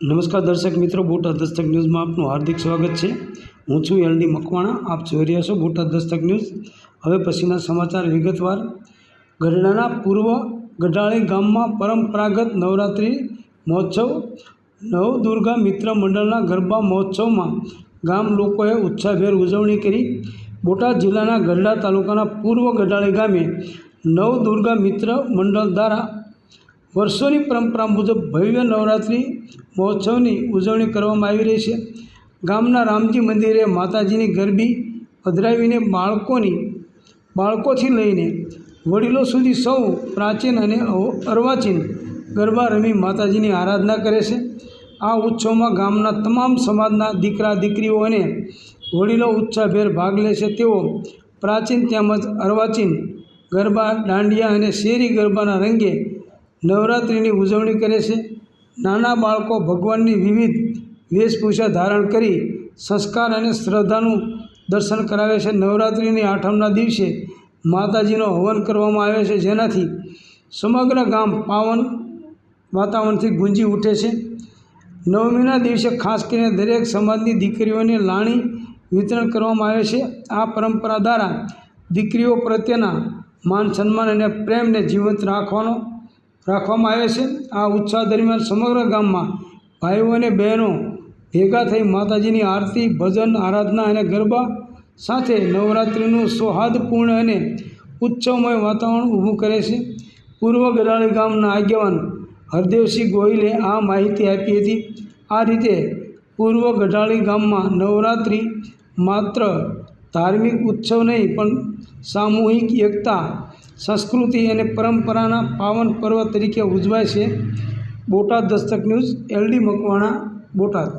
નમસ્કાર દર્શક મિત્રો, બોટાદ દસ્તક ન્યૂઝમાં આપનું હાર્દિક સ્વાગત છે. હું છું એલડી મકવાણા, આપ જોઈ રહ્યા છો બોટાદ દસ્તક ન્યૂઝ. હવે પછીના સમાચાર વિગતવાર. ગઢડાના પૂર્વ ગઢાળી ગામમાં પરંપરાગત નવરાત્રિ મહોત્સવ, નવદુર્ગા મિત્ર મંડળના ગરબા મહોત્સવમાં ગામ લોકોએ ઉત્સાહભેર ઉજવણી કરી. બોટાદ જિલ્લાના ગઢડા તાલુકાના પૂર્વ ગઢાળી ગામે નવદુર્ગા મિત્ર મંડળ દ્વારા વર્ષોની પરંપરા મુજબ ભવ્ય નવરાત્રિ મહોત્સવની ઉજવણી કરવામાં આવી રહી છે. ગામના રામજી મંદિરે માતાજીની ગરબી પધરાવીને બાળકોની, બાળકોથી લઈને વડીલો સુધી સૌ પ્રાચીન અને અર્વાચીન ગરબા રમી માતાજીની આરાધના કરે છે. આ ઉત્સવમાં ગામના તમામ સમાજના દીકરા, દીકરીઓ અને વડીલો ઉત્સાહભેર ભાગ લે છે. તેઓ પ્રાચીન તેમજ અર્વાચીન ગરબા, દાંડિયા અને શેરી ગરબાના રંગે નવરાત્રિની ઉજવણી કરે છે. નાના બાળકો ભગવાનની વિવિધ વેશભૂષા ધારણ કરી સંસ્કાર અને શ્રદ્ધાનું દર્શન કરાવે છે. નવરાત્રિની આઠમના દિવસે માતાજીનો હવન કરવામાં આવે છે, જેનાથી સમગ્ર ગામ પાવન વાતાવરણથી ગુંજી ઉઠે છે. નવમીના દિવસે ખાસ કરીને દરેક સમાજની દીકરીઓને લાણી વિતરણ કરવામાં આવે છે. આ પરંપરા દ્વારા દીકરીઓ પ્રત્યેના માન સન્માન અને પ્રેમને જીવંત રાખવાનો રાખવામાં આવે છે. આ ઉત્સાહ દરમિયાન સમગ્ર ગામમાં ભાઈઓ અને બહેનો ભેગા થઈ માતાજીની આરતી, ભજન, આરાધના અને ગરબા સાથે નવરાત્રિનું સૌહાર્દપૂર્ણ અને ઉત્સવમય વાતાવરણ ઊભું કરે છે. પૂર્વ ગરાળી ગામના આગેવાન હરદેવસિંહ ગોહિલે આ માહિતી આપી હતી. આ રીતે પૂર્વ ગઢાળી ગામમાં નવરાત્રિ માત્ર ધાર્મિક ઉત્સવ નહીં, પણ સામૂહિક એકતા સંસ્કૃતિ અને પરંપરાના પાવન પર્વ તરીકે ઉજવાય છે. Botad Dastak news LD Makwana Botad.